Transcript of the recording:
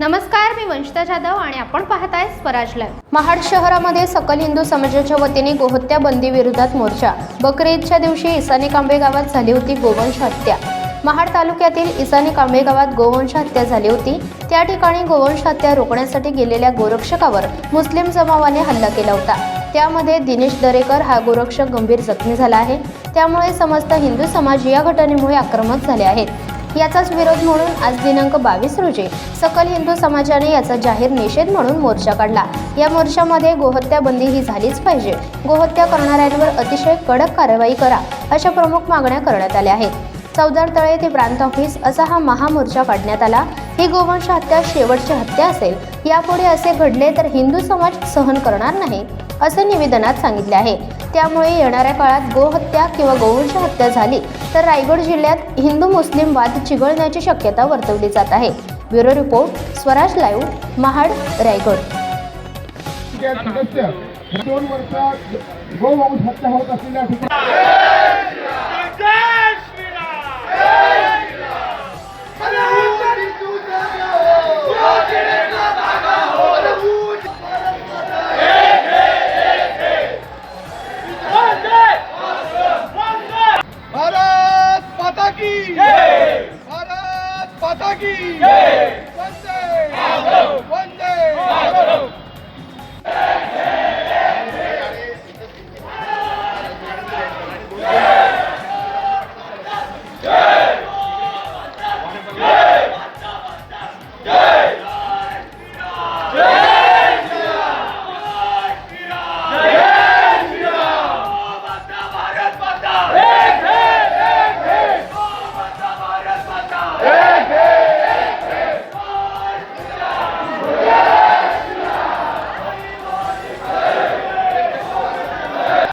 नमस्कार मी वंशिता जाधव आणि आपण पाहताय स्वराज लाईव्ह. महाड शहरामध्ये सकल हिंदू समाजाच्या वतीने गोहत्या बंदी विरोधात मोर्चा. बकरीदच्या दिवशी इसानी कांबे गावात झाली होती गोवंश हत्या. महाड तालुक्यातील इसानी कांबे गावात गोवंश हत्या झाली होती. त्या ठिकाणी गोवंश हत्या रोखण्यासाठी गेलेल्या गोरक्षकावर मुस्लिम जमावाने हल्ला केला होता. त्यामध्ये दिनेश दरेकर हा गोरक्षक गंभीर जखमी झाला आहे. त्यामुळे समस्त हिंदू समाज या घटनेमुळे आक्रमक झाले आहेत. याचाच विरोध म्हणून आज दिनांक बावीस रोजी सकल हिंदू समाजाने याचा जाहीर निषेध म्हणून मोर्चा काढला. या मोर्चामध्ये गोहत्या बंदी ही झालीच पाहिजे. गोहत्या करणाऱ्यांवर अतिशय कडक कारवाई करा अशा प्रमुख मागण्या करण्यात आल्या आहेत. चौदार तळे ते प्रांत ऑफिस असा हा महामोर्चा काढण्यात आला. ही गोवंश हत्या शेवटची हत्या असेल यापुढे असे घडले तर हिंदू समाज सहन करणार नाही असे निवेदनात सांगितले आहे. त्यामुळे येणाऱ्या काळात गोहत्या किंवा गोवंश हत्या झाली तर रायगड जिल्ह्यात हिंदू मुस्लिम वाद चिघळण्याची शक्यता वर्तवली जात आहे. Bureau report Swaraj live Mahad Raigad. दोन वर्षात गोवंश हत्या होत असलेल्या ठिकाणी Pataki! Yeah!